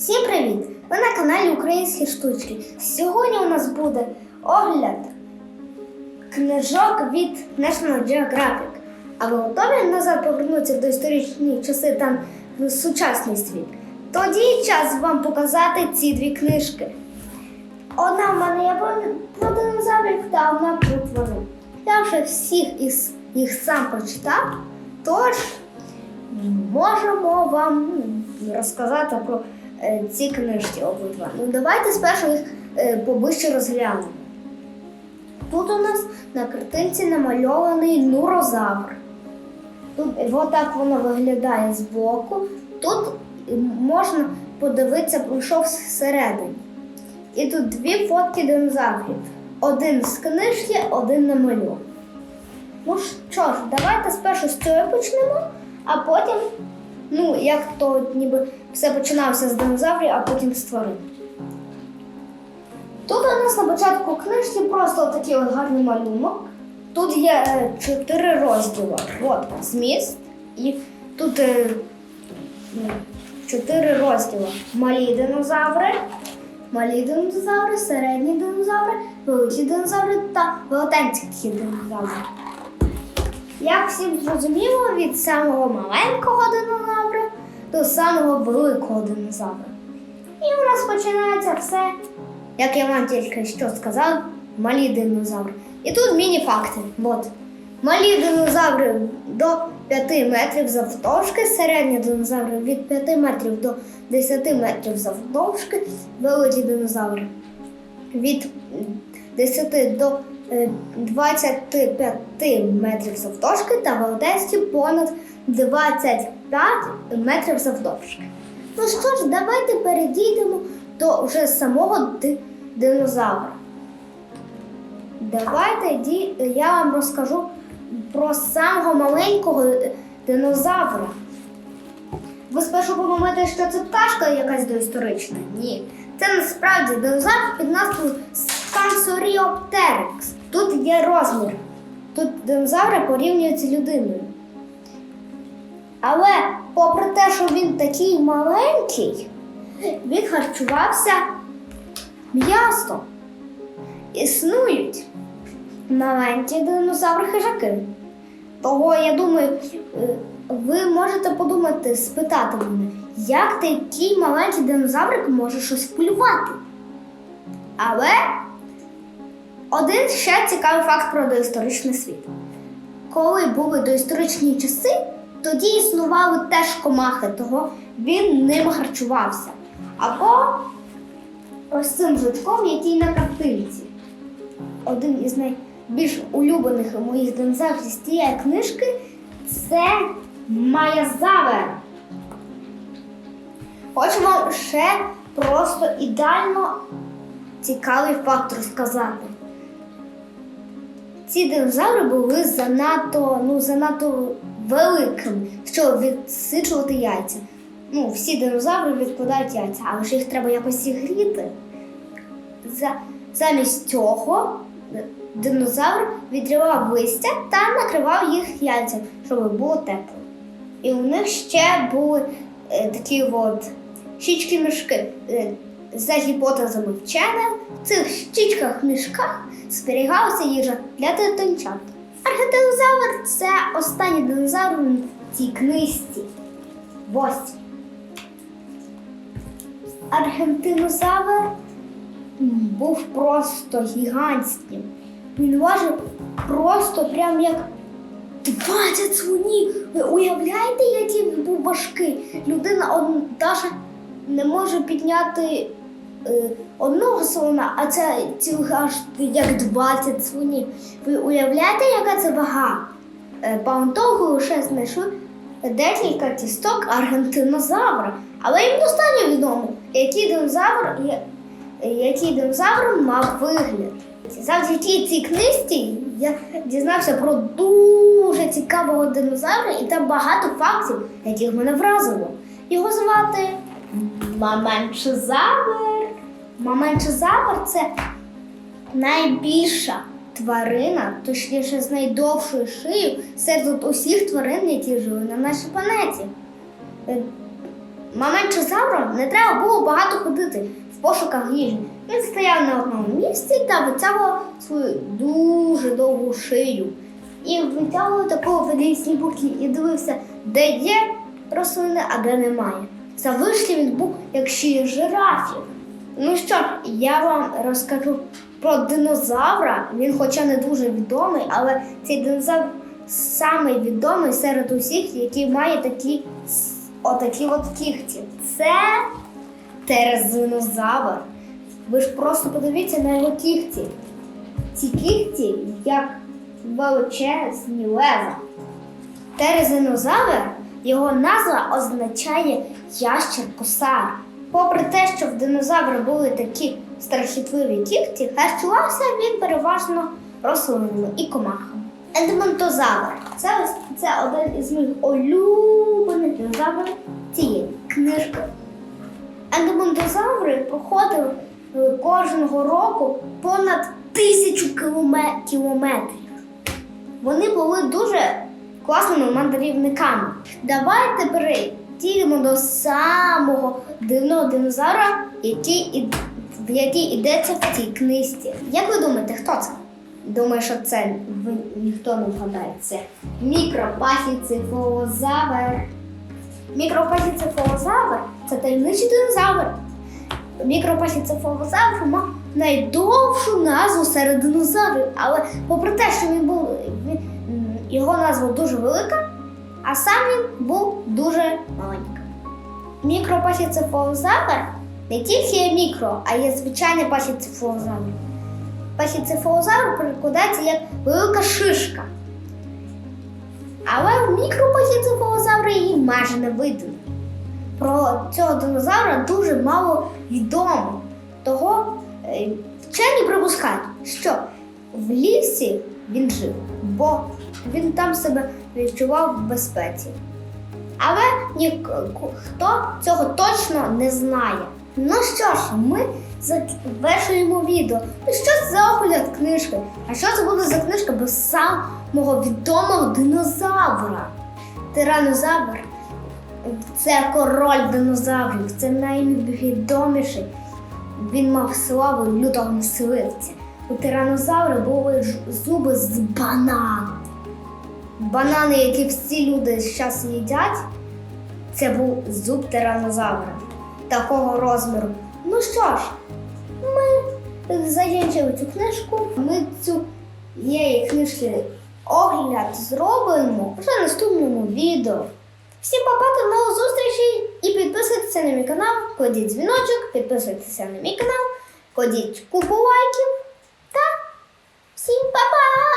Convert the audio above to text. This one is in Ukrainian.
Всім привіт! Ви на каналі Українські штучки. Сьогодні у нас буде огляд книжок від National Geographic. А ви готові назад повернутися в доісторичні часи там сучасний світ? Тоді час вам показати ці дві книжки. Одна в мене є про, динозаврів, та одна про тварин. Я вже всіх їх сам прочитав, тож можемо вам ну, розказати про ці книжки обидва. Ну давайте спершу їх е, поближче розглянемо. Тут у нас на картинці намальований нурозавр. Тут отак воно виглядає збоку. Тут можна подивитися, пройшов всередині. І тут дві фотки динозаврів. Один з книжки, один на намальований. Ну що ж, давайте спершу з цього почнемо, а потім, ну, як то ніби все починалося з динозаврів, а потім з тварин. Тут у нас на початку книжки просто такий от гарний малюнок. Тут є е, чотири розділи. От зміст. І тут е, ну, чотири розділи. Малі динозаври, малі динозаври, середні динозаври, великі динозаври та велетенські динозаври. Як всім зрозуміло, від самого маленького динозавра до самого великого динозавра. І у нас починається все, як я вам тільки що сказав, малі динозаври. І тут міні-факти. От. Малі динозаври до 5 метрів завдовжки, середні динозаври від 5 метрів до 10 метрів завдовжки, великі динозаври від 10 до 25 метрів завдовжки та велетенські понад 25 метрів завдовжки. Ну що ж, давайте перейдемо до вже самого динозавра. Давайте я вам розкажу про самого маленького е, динозавра. Ви спершу подумаєте, що це пташка якась доісторична? Ні. Це насправді динозавр під назвою Spансоріоптерекс. Тут є розмір. Тут динозаври порівнюються людиною. Але попри те, що він такий маленький, він харчувався м'ясом. Існують маленькі динозаври-хижаки. Того, я думаю, е, ви можете подумати, спитати мене, як такий маленький динозаврик може щось полювати? Але один ще цікавий факт про доісторичний світ. Коли були доісторичні часи, тоді існували теж комахи, того він ним харчувався. Або ось цим жучком, який на картинці. Один із найбільш улюблених моїх динозаврів з цієї книжки це Маязавер. Хочу вам ще просто ідеально цікавий факт розказати. Ці динозаври були занадто, ну, занадто великими, щоб відсиджувати яйця. Ну, всі динозаври відкладають яйця, але ж їх треба якось зігріти. За, замість цього динозавр відривав листя та накривав їх яйцям, щоб було тепло. І у них ще були е, такі от щічки мішки. Е, за гіпотезами вчених, в цих щічках мішках зберігалася їжа для дитинчат. Архетилозавр це останній динозавр в цій книжці. Ось. Аргентинозавр був просто гігантським. Він важив просто прям як 20 слонів. Ви уявляєте, який він був важкий? Людина даже не може підняти одного слона, а це цілих аж як 20 слонів. Ви уявляєте, яка це вага? Е, Палеонтологи лише знайшли декілька кісток аргентинозавра, але їм достатньо відомо, який динозавр, який динозавр мав вигляд. Завдяки цій книжці я дізнався про дуже цікавого динозавра, і там багато фактів, яких мене вразило. Його звати Маменчозавр. Маменчозавр це найбільша тварина, точніше з найдовшою шиєю серед усіх тварин, які жили на нашій планеті. Е, Мамонтозавру не треба було багато ходити в пошуках їжі. Він стояв на одному місці та витягував свою дуже довгу шию. І витягував таку водійські боки і дивився, де є рослини, а де немає. За вишлі він був як ще жирафів. Ну що я вам розкажу про динозавра. Він, хоча не дуже відомий, але цей динозавр самий відомий серед усіх, який має такі отакі от кігті. Це терезинозавр. Ви ж просто подивіться на його кігті. Ці кігті як величезні леза. Терезинозавр, його назва означає ящер-косар. Попри те, що в динозавра були такі страхітливі кігті, харчувався він переважно рослинами і комахами. Едмонтозавр це, це один із моїх улюблених динозаврів цієї книжки. Едмонтозаври проходили кожного року понад тисячу кілометрів. Вони були дуже класними мандрівниками. Давайте перейдемо до самого дивного динозавра, який, і- який йдеться в цій книжці. Як ви думаєте, хто це? Думаю, що це ви ніхто не вгадає. Це мікропахіцифозавр. Мікропахіцифозавр це таємничий динозавр. Мікропахіцифозавр мав найдовшу назву серед динозаврів, але попри те, що він був його назва дуже велика, а сам він був дуже маленький. Мікропахіцифозавр не тільки є мікро, а є звичайний пахіцифозавр. Пахіцифозавр перекладається як велика шишка. Але в мікропахіцифозаври її майже не видно. Про цього динозавра дуже мало відомо. Того е, вчені припускають, що в лісі він жив, бо він там себе відчував в безпеці. Але ніхто цього точно не знає. Ну що ж, ми завершуємо відео. Ну що це за огляд книжки? А що це буде за книжка без самого відомого динозавра? Тиранозавр це король динозаврів, це найвідоміший. Він мав славу лютого мисливця. У тиранозавра були зуби з банану. Банани, які всі люди зараз їдять, це був зуб тиранозавра такого розміру. Ну що ж, ми закінчили цю книжку. Ми цю її книжки огляд зробимо вже наступному відео. Всім папа, до нових зустрічей і підписуйтеся на мій канал, кладіть дзвіночок, підписуйтеся на мій канал, кладіть купу лайків 新爸爸。